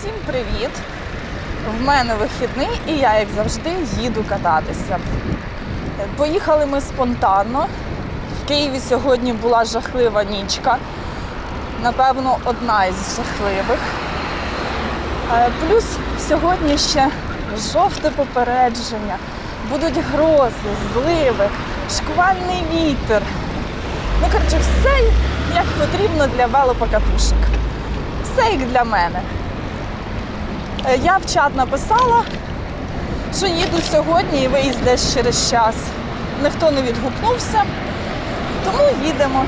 Всім привіт! В мене вихідний і я, як завжди, їду кататися. Поїхали ми спонтанно. В Києві сьогодні була жахлива нічка. Напевно, одна із жахливих. Е, Плюс сьогодні ще жовте попередження. Будуть грози, зливи, шквальний вітер. Ну, коротше, все як потрібно для велопокатушок. Все як для мене. Е, Я в чат написала, що їду сьогодні і виїзд десь через час. Ніхто не відгукнувся, тому їдемо.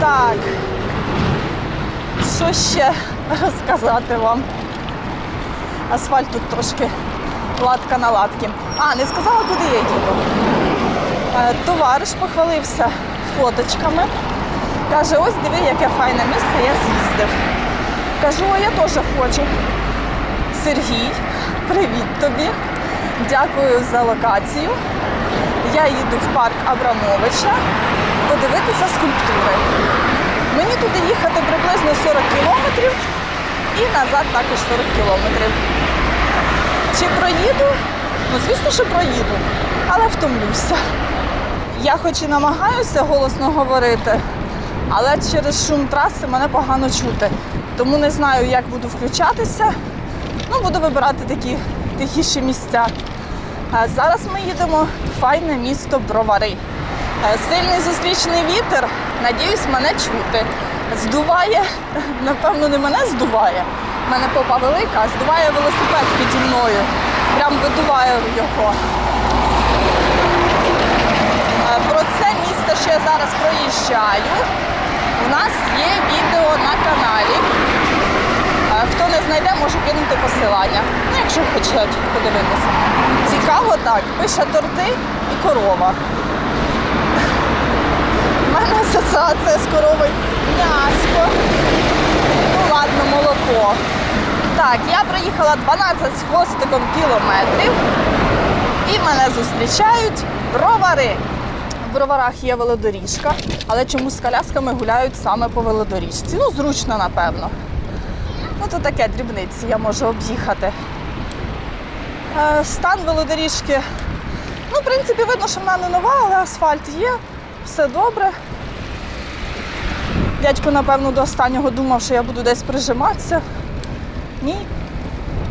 Так, що ще розказати вам? Асфальт тут трошки латка на латки. А, не сказала, куди я їду. Е, Товариш похвалився фоточками. Каже, ось диви, яке файне місце, я з'їздив. Кажу, а я теж хочу. Сергій, привіт тобі. Дякую за локацію. Я їду в парк Абрамовича подивитися скульптури. Мені туди їхати приблизно 40 кілометрів і назад також 40 кілометрів. Чи проїду? Ну, звісно, що проїду, але втомлюся. Я хоч і намагаюся голосно говорити, але через шум траси мене погано чути. Тому не знаю, як буду включатися. Ну, буду вибирати такі тихіші місця. А зараз ми їдемо в файне місто Бровари. Е, Сильний зустрічний вітер, надіюсь, мене чути. Здуває, напевно, не мене здуває. У мене попа велика, здуває велосипед піді мною. Прям видуває його. Е, Про це місце, що зараз проїжджаю, у нас є відео на каналі. Хто не знайде, може кинути посилання. Ну, якщо хочуть подивитися. Цікаво так, пише торти і корова. У мене асоціація з коровою м'яско. Ну ладно, молоко. Так, я проїхала 12 з хвостиком кілометрів і мене зустрічають бровари. В броварах є велодоріжка, але чомусь з колясками гуляють саме по велодоріжці. Ну, зручно, напевно. Ну, то таке дрібниці, я можу об'їхати. Е, Стан велодоріжки. Ну, в принципі, видно, що вона не нова, але асфальт є, все добре. Дядько, напевно, до останнього думав, що я буду десь прижиматися. Ні,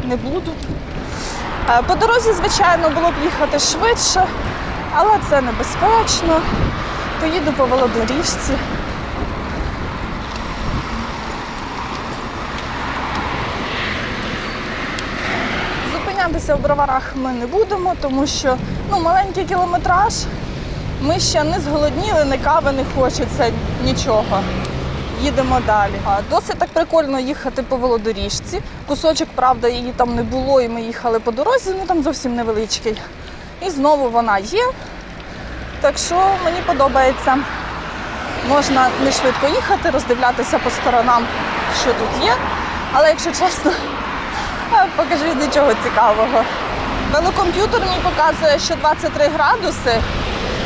не буду. Е, По дорозі, звичайно, було б їхати швидше, але це небезпечно. Поїду по велодоріжці. Зупинятися в броварах ми не будемо, тому що ну, маленький кілометраж. Ми ще не зголодніли, не кави не хочеться, нічого. Їдемо далі. Досить так прикольно їхати по велодоріжці. Кусочок, правда, її там не було, і ми їхали по дорозі, ну там зовсім невеличкий. І знову вона є. Так що мені подобається. Можна не швидко їхати, роздивлятися по сторонам, що тут є. Але якщо чесно, покажу нічого цікавого. Велокомп'ютер мені показує, що 23 градуси.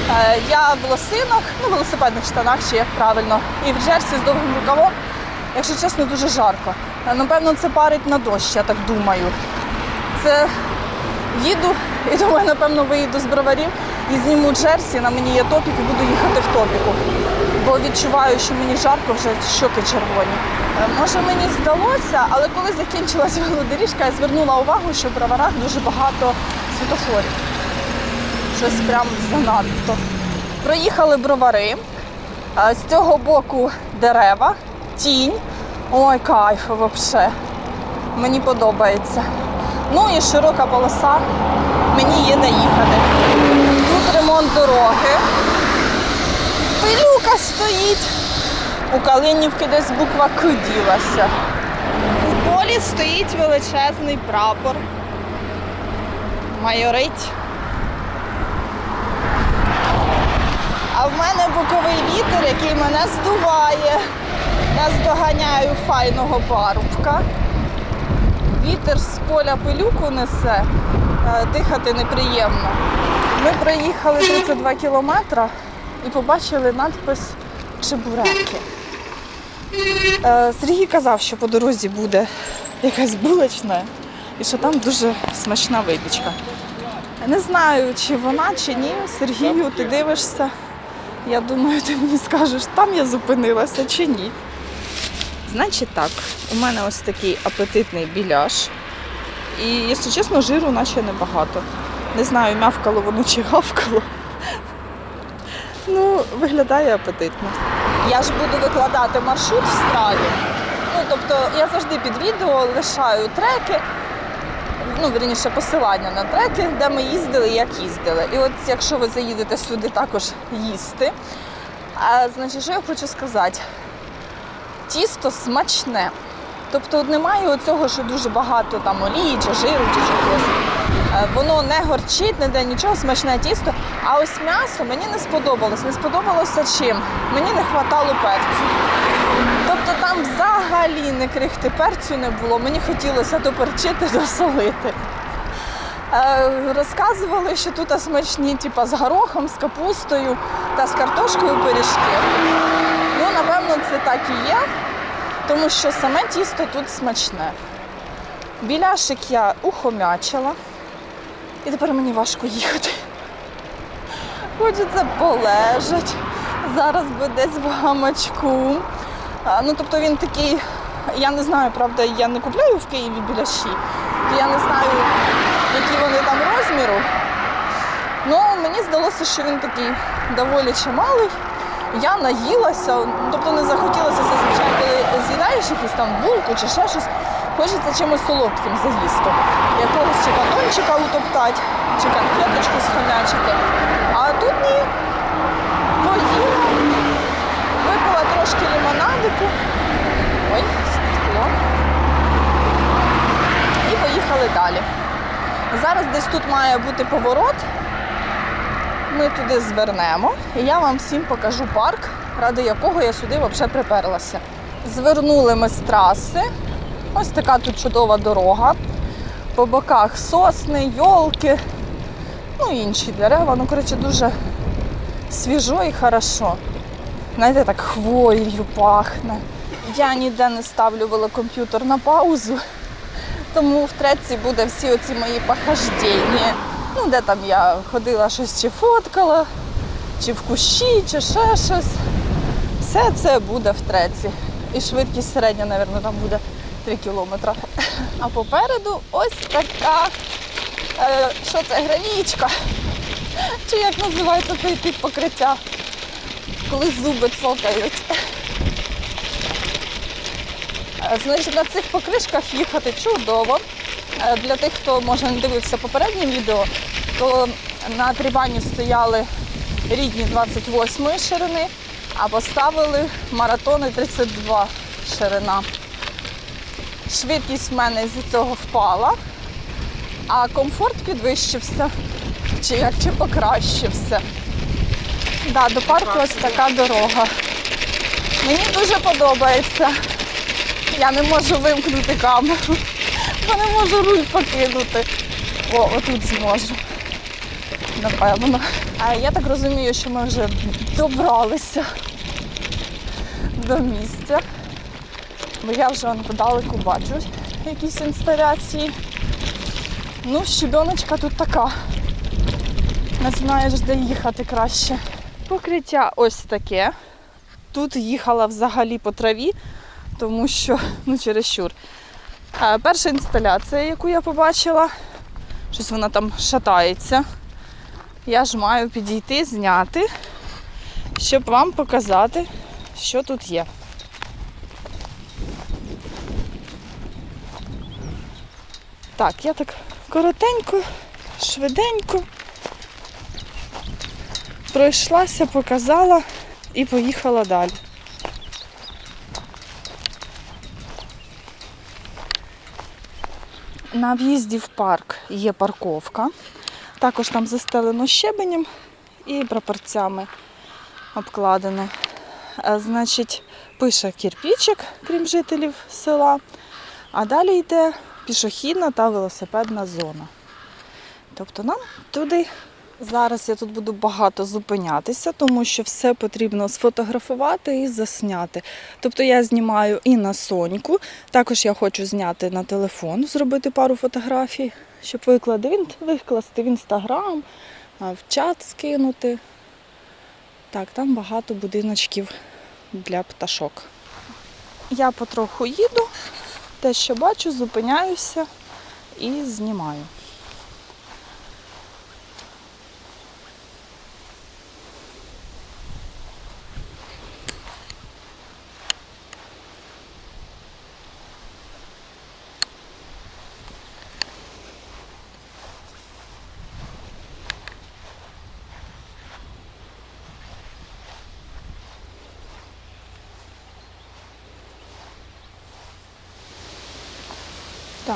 Е, Я в лосинах, ну, в велосипедних штанах, чи як правильно, і в джерсі з довгим рукавом. Якщо чесно, дуже жарко. Е, Напевно, це парить на дощ, я так думаю. Це їду і думаю, напевно, виїду з броварів і зніму джерсі, на мені є топік і буду їхати в топіку. Бо відчуваю, що мені жарко, вже щоки червоні. Е, Може мені здалося, але коли закінчилась велодоріжка, я звернула увагу, що в броварах дуже багато світофорів. Щось прям занадто. Проїхали бровари. З цього боку дерева, тінь. Ой, кайф взагалі. Мені подобається. Ну і широка полоса. Мені є де їхати. Тут ремонт дороги. Пилюка стоїть. У Калинівки десь буква К ділася. У полі стоїть величезний прапор. Майорить. А в мене боковий вітер, який мене здуває. Наздоганяю файного парубка. Вітер з поля пилюку несе, е, дихати неприємно. Ми проїхали 32 кілометри і побачили надпис Чебуреки. Е, Сергій казав, що по дорозі буде якась булочна і що там дуже смачна випічка. Не знаю, чи вона, чи ні. Сергію, ти дивишся. Я думаю, ти мені скажеш, там я зупинилася чи ні. Значить так, у мене ось такий апетитний біляш. І, якщо чесно, жиру наче небагато. Не знаю, мявкало воно чи гавкало. Ну, виглядає апетитно. Я ж буду викладати маршрут в страві. Ну, тобто я завжди під відео лишаю треки, ну, вірніше, посилання на треки, де ми їздили як їздили. І от якщо ви заїдете сюди також їсти, а, значить, що я хочу сказати? Тісто смачне. Тобто немає оцього, що дуже багато там олії чи жиру чи чогось. Е, Воно не горчить, не де нічого, смачне тісто. А ось м'ясо мені не сподобалось. Не сподобалося чим? Мені не хватало перцю. Тобто там взагалі не крихти перцю не було. Мені хотілося доперчити, досолити. Е, розказували, що тут смачні, типа з горохом, з капустою та з картошкою пиріжки. Напевно, це так і є, тому що саме тісто тут смачне. Біляшик я ухомячила, і тепер мені важко їхати. Хочеться полежать. Зараз би десь в гамачку. Ну, тобто він такий, я не знаю, правда, я не купляю в Києві біляші, то я не знаю, які вони там розміру. Ну, мені здалося, що він такий доволі чималий. Я наїлася, тобто не захотілося зазвичай, коли з'їдаєш якусь там булку чи ще щось, хочеться чимось солодким заїсти. Якогось чи батончика утоптати, чи конфеточку схомячити. А тут ні. Поїла, випила трошки лимонадику. Ой, скло. І поїхали далі. Зараз десь тут має бути поворот. Ми туди звернемо, і я вам всім покажу парк, ради якого я сюди взагалі приперлася. Звернули ми з траси. Ось така тут чудова дорога. По боках сосни, йолки, ну і інші дерева. Ну, коротше, дуже свіжо і хорошо. Знаєте, так хвоєю пахне. Я ніде не ставлю велокомп'ютер на паузу, тому в треці буде всі оці мої похождення. Ну, де там я ходила щось чи фоткала, чи в кущі, чи ще щось. Все це буде в треці. І швидкість середня, мабуть, там буде 3 кілометри. А попереду ось така, е, що це, гранічка. Чи як називається цей тип покриття, коли зуби цокають. Е, Значить, на цих покришках їхати чудово. Е, Для тих, хто може не дивився попереднє відео, то на трибані стояли рідні 28 ширини, а поставили маратони 32 ширина. Швидкість в мене з цього впала, а комфорт підвищився, чи як чи покращився. Да, до парку ось така дорога. Мені дуже подобається. Я не можу вимкнути камеру, бо не можу руль покинути. О, отут зможу. Напевно. А я так розумію, що ми вже добралися до місця. Бо я вже подалеку бачу якісь інсталяції. Ну, щебеночка тут така. Не знаєш, де їхати краще. Покриття ось таке. Тут їхала взагалі по траві, тому що ну чересчур. А, перша інсталяція, яку я побачила, щось вона там шатається. Я ж маю підійти, зняти, щоб вам показати, що тут є. Так, я так коротенько, швиденько пройшлася, показала і поїхала далі. На в'їзді в парк є парковка. Також там застелено щебенем і прапорцями обкладене. Е, Значить, пише кірпічик, крім жителів села. А далі йде пішохідна та велосипедна зона. Тобто нам туди Зараз я тут буду багато зупинятися, тому що все потрібно сфотографувати і засняти. Тобто я знімаю і на соньку. Також я хочу зняти на телефон, зробити пару фотографій, щоб виклади, викласти в інстаграм, в чат скинути. Так, там багато будиночків для пташок. Я потроху їду, те, що бачу, зупиняюся і знімаю.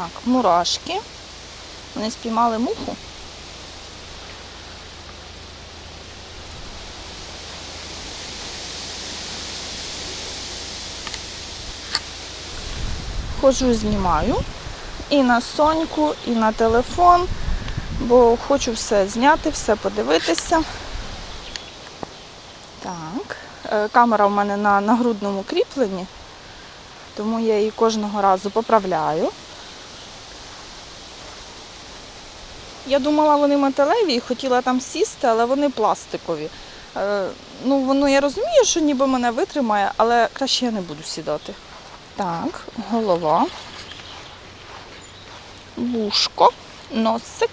Так, мурашки. Вони спіймали муху. Ходжу, знімаю і на соньку, і на телефон, бо хочу все зняти, все подивитися. Так, е, камера в мене на нагрудному кріпленні, тому я її кожного разу поправляю. Я думала, вони металеві і хотіла там сісти, але вони пластикові. Е, ну, воно я розумію, що ніби мене витримає, але краще я не буду сідати. Так, голова, вушко, носик.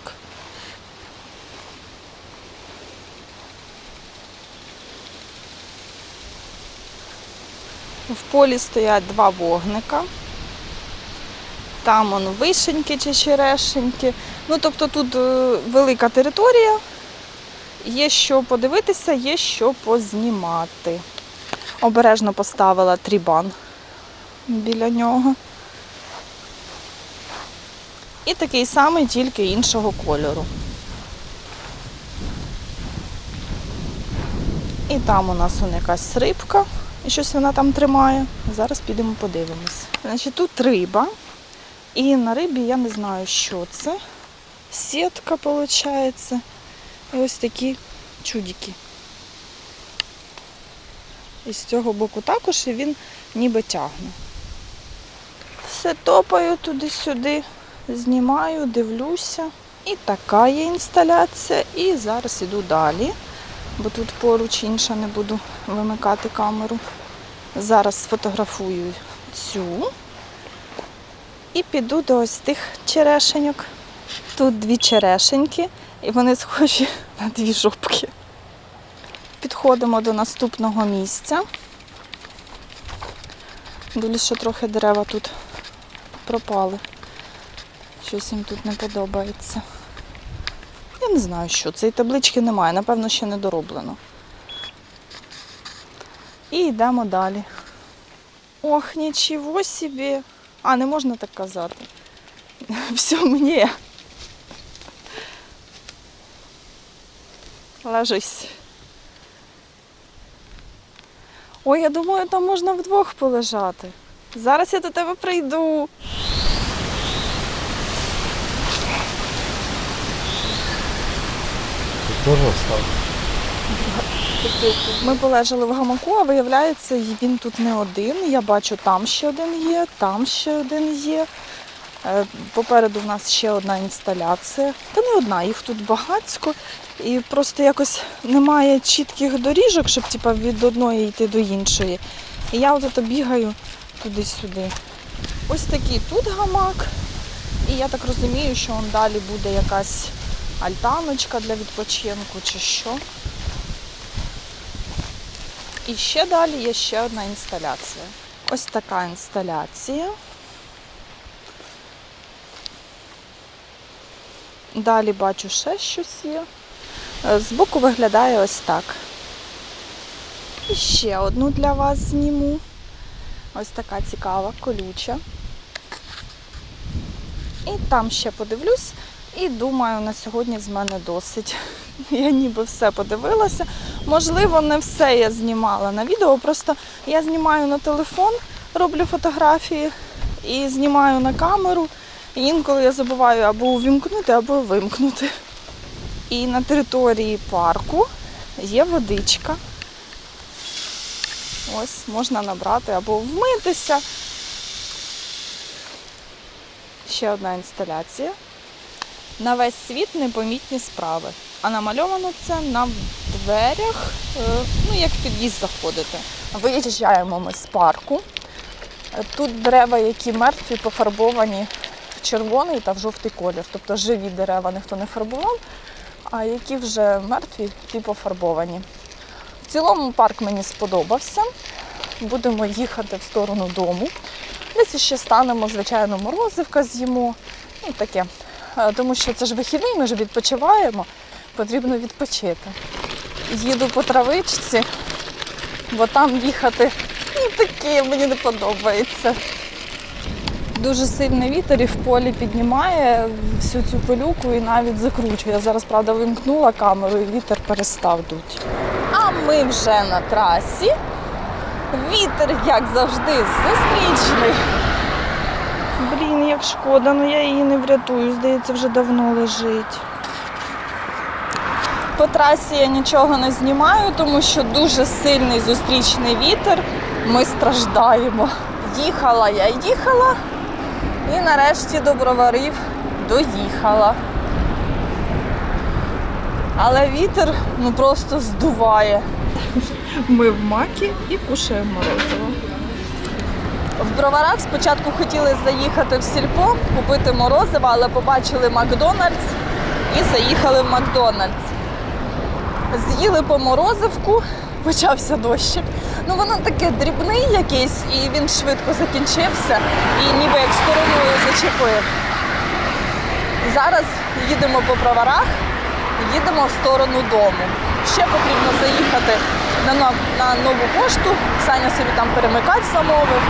В полі стоять два вогника. Там он вишеньки чи черешеньки. Ну, тобто тут е, велика територія, є що подивитися, є що познімати. Обережно поставила трібан біля нього. І такий самий, тільки іншого кольору. І там у нас он якась рибка, і щось вона там тримає. Зараз підемо подивимось. Значить, тут риба. І на рибі я не знаю, що це. Сітка, виходить. І ось такі чудики. І з цього боку також і він ніби тягне. Все топаю туди-сюди, знімаю, дивлюся. І така є інсталяція. І зараз іду далі, бо тут поруч інша не буду вимикати камеру. Зараз сфотографую цю. І піду до ось тих черешеньок. Тут дві черешеньки, і вони схожі на дві жопки. Підходимо до наступного місця. Дивлюсь, що трохи дерева тут пропали. Щось їм тут не подобається. Я не знаю, що це. І таблички немає, напевно, ще не дороблено. І йдемо далі. Ох, нічого собі. А, не можна так казати. Все мені. Ложись. Ой, я думаю, там можна вдвох полежати. Зараз я до тебе прийду. Тут тоже став. Ми полежали в гамаку, а виявляється, він тут не один. Я бачу, там ще один є, там ще один є. Е, Попереду в нас ще одна інсталяція. Та не одна, їх тут багатько. І просто якось немає чітких доріжок, щоб типа, від одної йти до іншої. І я от бігаю туди-сюди. Ось такий тут гамак. І я так розумію, що он далі буде якась альтаночка для відпочинку чи що. І ще далі є ще одна інсталяція. Ось така інсталяція. Далі бачу ще щось є. Е, Збоку виглядає ось так. І ще одну для вас зніму. Ось така цікава, колюча. І там ще подивлюсь. І думаю, на сьогодні з мене досить. Я ніби все подивилася. Можливо, не все я знімала на відео, просто я знімаю на телефон, роблю фотографії і знімаю на камеру. І інколи я забуваю або увімкнути, або вимкнути. І на території парку є водичка. Ось можна набрати або вмитися. Ще одна інсталяція. На весь світ непомітні справи. А намальовано це на дверях, е, ну як в під'їзд заходити. Виїжджаємо ми з парку. Тут дерева, які мертві, пофарбовані в червоний та в жовтий колір. Тобто живі дерева ніхто не фарбував, а які вже мертві, ті пофарбовані. В цілому парк мені сподобався. Будемо їхати в сторону дому. Десь ще станемо, звичайно, морозивка з'їмо. Ну, таке. Е, Тому що це ж вихідний, ми ж відпочиваємо, потрібно відпочити. Їду по травичці, бо там їхати ну, таке мені не подобається. Дуже сильний вітер і в полі піднімає всю цю пилюку і навіть закручує. Я зараз, правда, вимкнула камеру і вітер перестав дути. А ми вже на трасі. Вітер, як завжди, зустрічний. Блін, як шкода, ну я її не врятую, здається, вже давно лежить. По трасі я нічого не знімаю, тому що дуже сильний зустрічний вітер. Ми страждаємо. Їхала я, їхала, і нарешті до броварів доїхала. Але вітер ну просто здуває. Ми в макі і кушаємо морозиво. В броварах спочатку хотіли заїхати в сільпо, купити морозиво, але побачили Макдональдс і заїхали в Макдональдс. З'їли по морозивку, почався дощик. Ну воно таке дрібний якийсь, і він швидко закінчився і ніби як стороною зачепив. Зараз їдемо по броварах, їдемо в сторону дому. Ще потрібно заїхати на, нов- на нову пошту. Саня собі там перемикач замовив.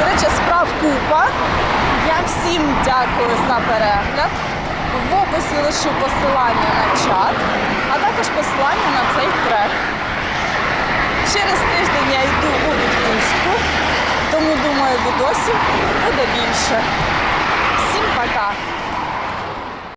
До речі, справ купа. Я всім дякую за перегляд. В описі лишу посилання на чат, а також посилання на цей трек. Через тиждень я йду у відпустку, тому думаю, відосів буде більше. Всім пока!